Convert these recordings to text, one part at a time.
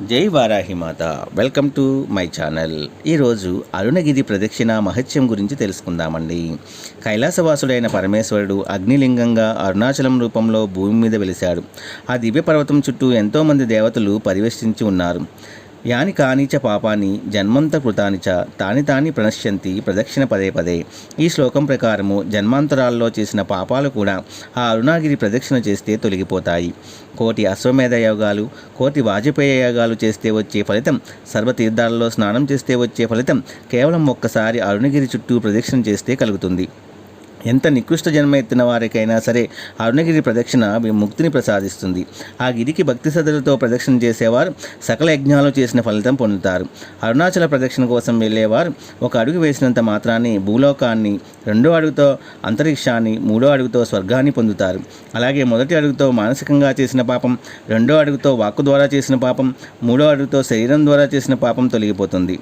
జై వారాహి మాత. Welcome to my channel. ఈరోజు అరుణగిరి ప్రదక్షిణ మహత్యం గురించి తెలుసుకుందామండి. కైలాసవాసుడైన పరమేశ్వరుడు అగ్నిలింగంగా అరుణాచలం రూపంలో భూమి మీద వెలిశాడు. ఆ దివ్య పర్వతం చుట్టూ ఎంతోమంది దేవతలు పరివేష్టించి ఉన్నారు. యాని కానిచ పాపాన్ని జన్మంత కృతానిచ తాని తాని ప్రణశ్యంతి ప్రదక్షిణ పదే పదే. ఈ శ్లోకం ప్రకారము జన్మాంతరాల్లో చేసిన పాపాలు కూడా ఆ అరుణాగిరి ప్రదక్షిణ చేస్తే తొలగిపోతాయి. కోటి అశ్వమేధ యోగాలు కోటి వాజపేయ యోగాలు చేస్తే వచ్చే ఫలితం సర్వతీర్థాలలో స్నానం చేస్తే వచ్చే ఫలితం కేవలం ఒక్కసారి అరుణగిరి చుట్టూ ప్రదక్షిణ చేస్తే కలుగుతుంది. ఎంత నికృష్ట జన్మ ఎత్తిన వారికైనా సరే అరుణగిరి ప్రదక్షిణ ముక్తిని ప్రసాదిస్తుంది. ఆ గిరికి భక్తి శ్రద్ధలతో ప్రదక్షిణ చేసేవారు సకల యజ్ఞాలు చేసిన ఫలితం పొందుతారు. అరుణాచల ప్రదక్షిణ కోసం వెళ్ళేవారు ఒక అడుగు వేసినంత మాత్రాన్ని భూలోకాన్ని రెండో అడుగుతో అంతరిక్షాన్ని మూడో అడుగుతో స్వర్గాన్ని పొందుతారు. అలాగే మొదటి అడుగుతో మానసికంగా చేసిన పాపం రెండో అడుగుతో వాక్కు ద్వారా చేసిన పాపం మూడో అడుగుతో శరీరం ద్వారా చేసిన పాపం తొలగిపోతుంది.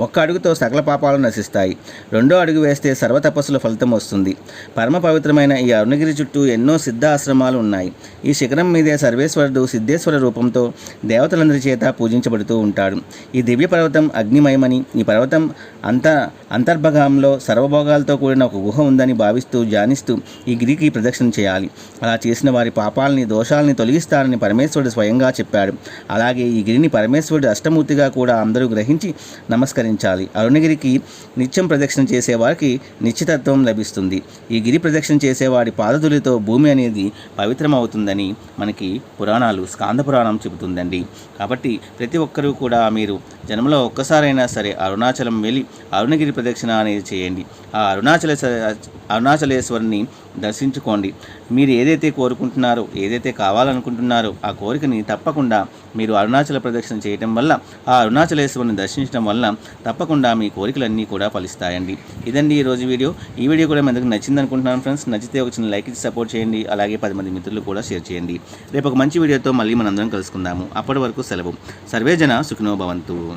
ఒక్క అడుగుతో సకల పాపాలు నశిస్తాయి. రెండో అడుగు వేస్తే సర్వతపస్సుల ఫలితం వస్తుంది. పరమ పవిత్రమైన ఈ అరుణగిరి చుట్టూ ఎన్నో సిద్ధ ఆశ్రమాలు ఉన్నాయి. ఈ శిఖరం మీదే సర్వేశ్వరుడు సిద్ధేశ్వర రూపంతో దేవతలందరి చేత పూజించబడుతూ ఉంటాడు. ఈ దివ్య పర్వతం అగ్నిమయమని ఈ పర్వతం అంత అంతర్భాగంలో సర్వభోగాలతో కూడిన ఒక గుహ ఉందని భావిస్తూ ధ్యానిస్తూ ఈ గిరికి ప్రదక్షిణ చేయాలి. అలా చేసిన వారి పాపాలని దోషాలని తొలగిస్తారని పరమేశ్వరుడు స్వయంగా చెప్పాడు. అలాగే ఈ గిరిని పరమేశ్వరుడు అష్టమూర్తిగా కూడా అందరూ గ్రహించి నమస్కారం నమస్కరించాలి అరుణగిరికి నిత్యం ప్రదక్షిణ చేసేవారికి నిశ్చితత్వం లభిస్తుంది. ఈ గిరి ప్రదక్షిణ చేసేవాడి పాదధులితో భూమి అనేది పవిత్రమవుతుందని మనకి పురాణాలు స్కాంద పురాణం చెబుతుందండి. కాబట్టి ప్రతి ఒక్కరూ కూడా మీరు జన్మలో ఒక్కసారైనా సరే అరుణాచలం వెళ్ళి అరుణగిరి ప్రదక్షిణ అనేది చేయండి. ఆ అరుణాచల అరుణాచలేశ్వరిని దర్శించుకోండి. మీరు ఏదైతే కోరుకుంటున్నారో ఏదైతే కావాలనుకుంటున్నారో ఆ కోరికని తప్పకుండా మీరు అరుణాచల ప్రదక్షిణ చేయటం వల్ల ఆ అరుణాచలేశ్వరిని దర్శించడం వల్ల తప్పకుండా మీ కోరికలన్నీ కూడా ఫలిస్తాయండి. ఇదండి ఈరోజు రోజు వీడియో. ఈ వీడియో కూడా మీ అందరికి నచ్చింది అనుకుంటున్నాను ఫ్రెండ్స్. నచ్చితే ఒక చిన్న లైక్ ఇచ్చి సపోర్ట్ చేయండి. అలాగే పది మంది మిత్రులు కూడా షేర్ చేయండి. రేపు ఒక మంచి వీడియోతో మళ్ళీ మనందరం కలుసుకుందాము. అప్పటి వరకు సెలవు. సర్వేజన సుఖినో భవంతు.